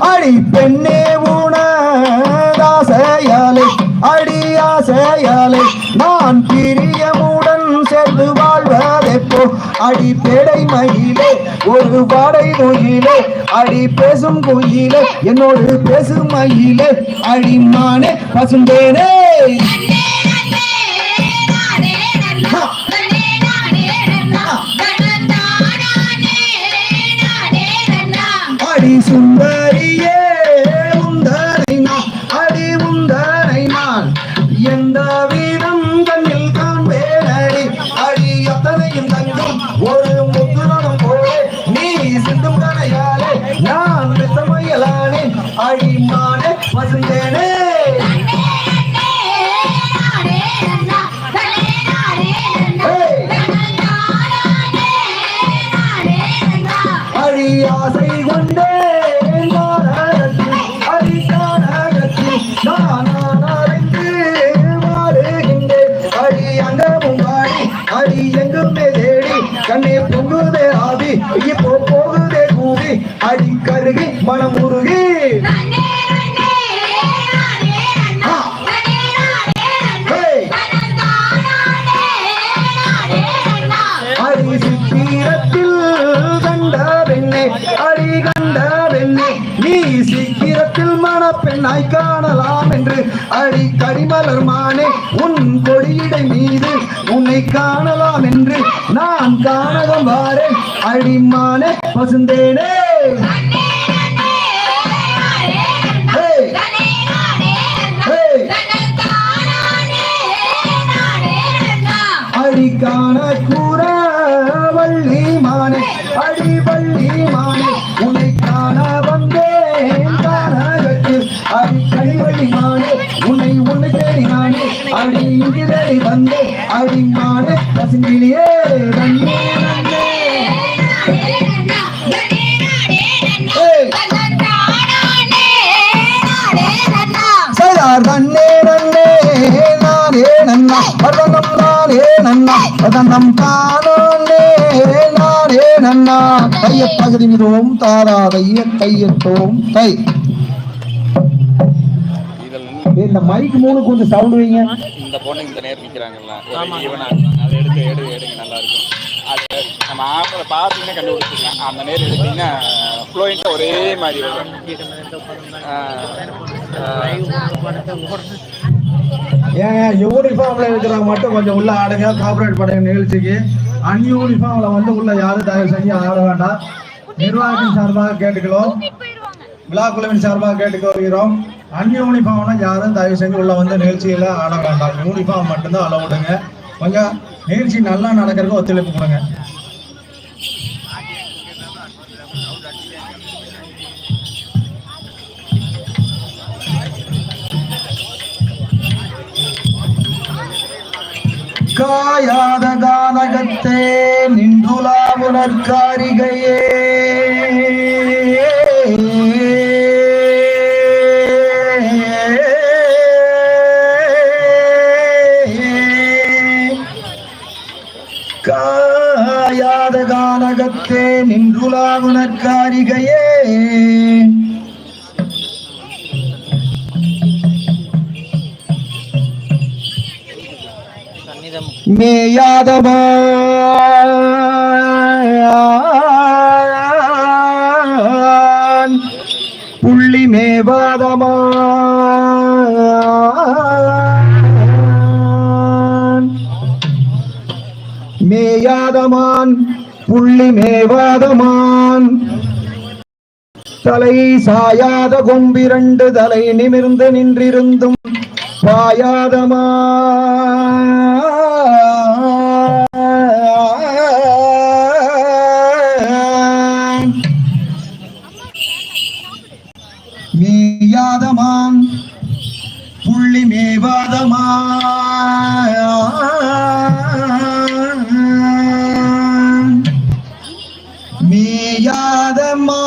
அடி பெண்ணே உனதாசையாலே அடி நான் பிரியமுடன் சேர்ந்து வாழ்வதெப்போ? அடி பேடை மயிலே ஒரு வாடை நொயிலே அடி பேசும் குயிலே என்னோடு பேசும் மயிலே அடிமானே பசுந்தேனே. அடி அடி எங்குமே தேடி கண்ணே பொங்குதே ஆவி இப்போ போகுதே கூவி அடி கருகி மனம் உருகி. பெண்ணாய் காணலாம் என்று அடி கரிமலர் மானே உன் கொடியிடை மீது உன்னை காணலாம் என்று நான் காணகம் வாரேன் அடிமானே பசுந்தேனே. அடி காண கூற வள்ளி மானே அடி வள்ளி மானே. அடி இங்கு தேடி வந்தேன் அடி மானே பசுங்கிலியே நன்னே நானே நன்னா. வதனம் நானே நன்னா. வதனம் தானே நானே நன்னா. பகுதி மிதோம் தாரா தைய இந்த மைக் மூணு கொஞ்சம் சவுண்ட் வைங்க. இந்த பொண்ணு இந்த நேரம் நிற்கிறாங்கல்ல ஈவனா அதை எடுத்து எடு எடுங்க நல்லா இருக்கும். அது நம்ம ஆப்பில் பார்த்தீங்கன்னா கண்டுபிடிச்சிக்கலாம் அந்த நேரம் எடுத்தீங்கன்னா ஃப்ளோயிங்காக ஒரே மாதிரி வரும். ஏன் யூனிஃபார்ம்ல இருக்கிறவங்க மட்டும் கொஞ்சம் உள்ள ஆடுங்க. கார்பரேட் படைய நிகழ்ச்சிக்கு. அன்யூனிஃபார்ம்ல வந்து உள்ள யாரும் தயவு செஞ்சு ஆட வேண்டாம். நிர்வாகத்தின் சார்பாக கேட்டுக்கிறோம் விழா குழுவின் சார்பாக கேட்டுக்க வருகிறோம் அன்யூனிஃபார்ம்னா யாரும் தயவு செஞ்சு உள்ள வந்து நிகழ்ச்சியில ஆட வேண்டாம். யூனிஃபார்ம் மட்டும்தான் அளவுடுங்க கொஞ்சம் நிகழ்ச்சி நல்லா நடக்கிறதுக்கு ஒத்துழைப்பு கொடுங்க. காயாத கானகத்தே நின்றுலா உணர்காரிகையே காயாத கானகத்தே நின்றுலா மேயாதமான் புள்ளி மேவாதமான் மேயாதமான். புள்ளி மேவாதமான். தலை சாயாத கொம்பிரண்டு தலை நிமிர்ந்து நின்றிருந்தும் பாயாதமா மேயாதமான். புள்ளி மேவாதமான். மேயாத மா